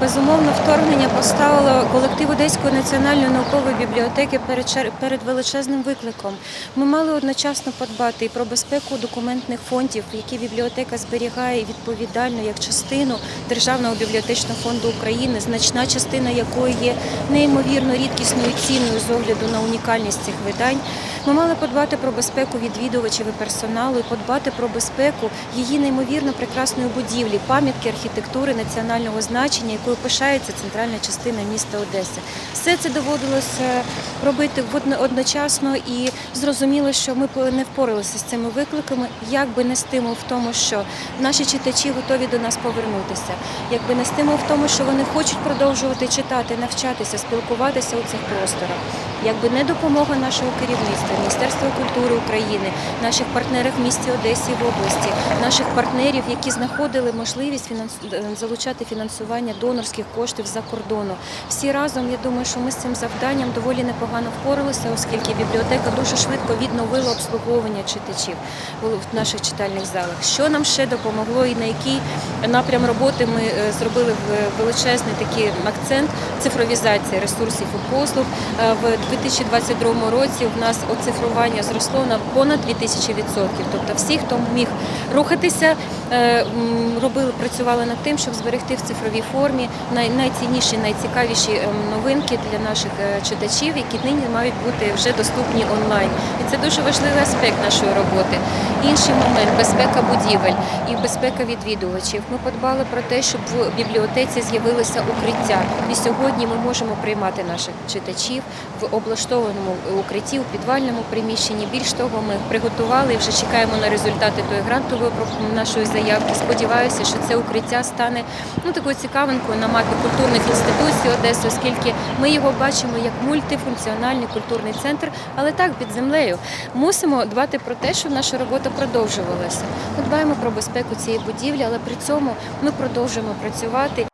Безумовно, вторгнення поставило колектив Одеської національної наукової бібліотеки перед величезним викликом. Ми мали одночасно подбати і про безпеку документних фондів, які бібліотека зберігає відповідально як частину Державного бібліотечного фонду України, значна частина якої є неймовірно рідкісною цінною з огляду на унікальність цих видань. Ми мали подбати про безпеку відвідувачів і персоналу, і подбати про безпеку її неймовірно прекрасної будівлі, пам'ятки архітектури національного значення, якою пишається центральна частина міста Одеси. Все це доводилося робити одночасно і зрозуміло, що ми не впоралися з цими викликами, якби не стимул в тому, що наші читачі готові до нас повернутися, якби не стимул в тому, що вони хочуть продовжувати читати, навчатися, спілкуватися у цих просторах. Якби не допомога нашого керівництва, Міністерства культури України, наших партнерів в місті Одесі в області, наших партнерів, які знаходили можливість фінанс- е, залучати фінансування донорських коштів за кордону. Всі разом, я думаю, що ми з цим завданням доволі непогано впоралися, оскільки бібліотека дуже швидко відновила обслуговування читачів в наших читальних залах. Що нам ще допомогло і на який напрям роботи ми е, зробили в- величезний такий акцент цифровізації ресурсів і послуг. Е, В 2022 році в нас оцифрування зросло на понад 2000%. Тобто всі, хто міг рухатися, е, робили, працювали над тим, щоб зберегти в цифровій формі найцінніші, найцікавіші ем, новинки для наших е, читачів, які нині мають бути вже доступні онлайн. І це дуже важливий аспект нашої роботи. Інший момент безпека будівель і безпека відвідувачів. Ми подбали про те, щоб в бібліотеці з'явилося укриття. І сьогодні ми можемо приймати наших читачів в облаштованому укритті у підвальному приміщенні. Більш того, ми приготували і вже чекаємо на результати тої грантової нашої заявки. Сподіваюся, що це укриття стане ну такою цікавинкою на мапі культурних інституцій Одеси, оскільки ми його бачимо як мультифункціональний культурний центр, але так під землею. Мусимо дбати про те, щоб наша робота продовжувалася. Ми дбаємо про безпеку цієї будівлі, але при цьому ми продовжуємо працювати